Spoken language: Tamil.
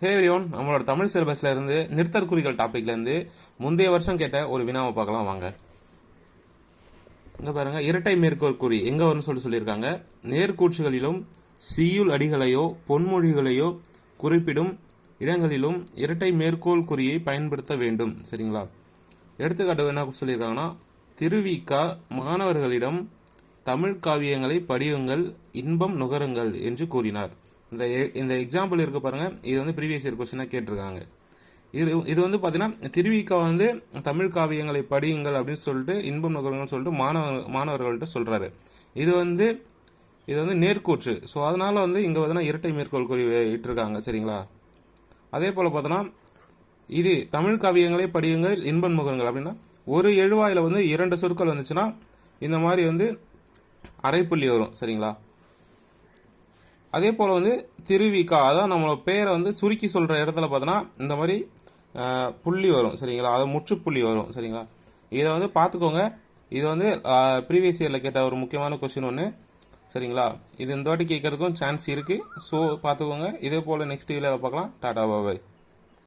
ஹேவ்ரியோன் நம்மளோட தமிழ் சிலபஸ்ல இருந்து நிறுத்தற்குறிகள் டாபிக்ல முந்தைய வருஷம் கேட்ட ஒரு வினாவை பார்க்கலாம் வாங்க. இங்கே பாருங்கள் இரட்டை மேற்கோள் குறி எங்கே வரும்னு சொல்லி சொல்லியிருக்காங்க. நேர்கூற்றுகளிலும் சீயுள் அடிகளையோ பொன்மொழிகளையோ குறிப்பிடும் இடங்களிலும் இரட்டை மேற்கோள் குறியை பயன்படுத்த வேண்டும். சரிங்களா? எடுத்துக்காட்டு என்ன சொல்லியிருக்காங்கன்னா திருவிக்கா மாணவர்களிடம் தமிழ் காவியங்களை படியுங்கள் இன்பம் நுகருங்கள் என்று கூறினார். இந்த எ- இந்த எக்ஸாம்பிள் இருக்க பாருங்கள் இது வந்து ப்ரீவியஸ் இயர் கொஸ்டினாக கேட்டிருக்காங்க. இது இது வந்து பார்த்தீங்கன்னா திருவிக்கா வந்து தமிழ் காவியங்களை படியுங்கள் அப்படின்னு சொல்லிட்டு இன்பம் நுகருங்கள்னு சொல்லிட்டு மாணவர்கள் மாணவர்கள்ட்ட சொல்கிறாரு இது வந்து இது வந்து நேர்கூற்று ஸோ அதனால் வந்து இங்கே பார்த்தீங்கன்னா இரட்டை மேற்கோள் குறி இட்டிருக்காங்க. சரிங்களா? அதே போல் பார்த்தோன்னா இது தமிழ் காவியங்களை படியுங்கள் இன்பம் முகங்கள் அப்படின்னா ஒரு எழுவாயில் வந்து இரண்டு சொற்கள் வந்துச்சுன்னா இந்த மாதிரி வந்து அரைப்புள்ளி வரும். சரிங்களா? அதே போல் வந்து திருவிக்கா அதான் நம்மளோட பேரை வந்து சுருக்கி சொல்கிற இடத்துல பார்த்தோன்னா இந்த மாதிரி புள்ளி வரும் சரிங்களா? அது முற்றுப்புள்ளி வரும் சரிங்களா? இதை வந்து பார்த்துக்கோங்க. இது வந்து ப்ரீவியஸ் இயரில் கேட்ட ஒரு முக்கியமான கொஸ்டின் ஒன்று சரிங்களா? இது இந்த வாட்டி கேட்கறதுக்கும் சான்ஸ் இருக்குது ஸோ பார்த்துக்கோங்க. இதே போல் நெக்ஸ்ட் வீலில் பார்க்கலாம். டாடா பாபாய்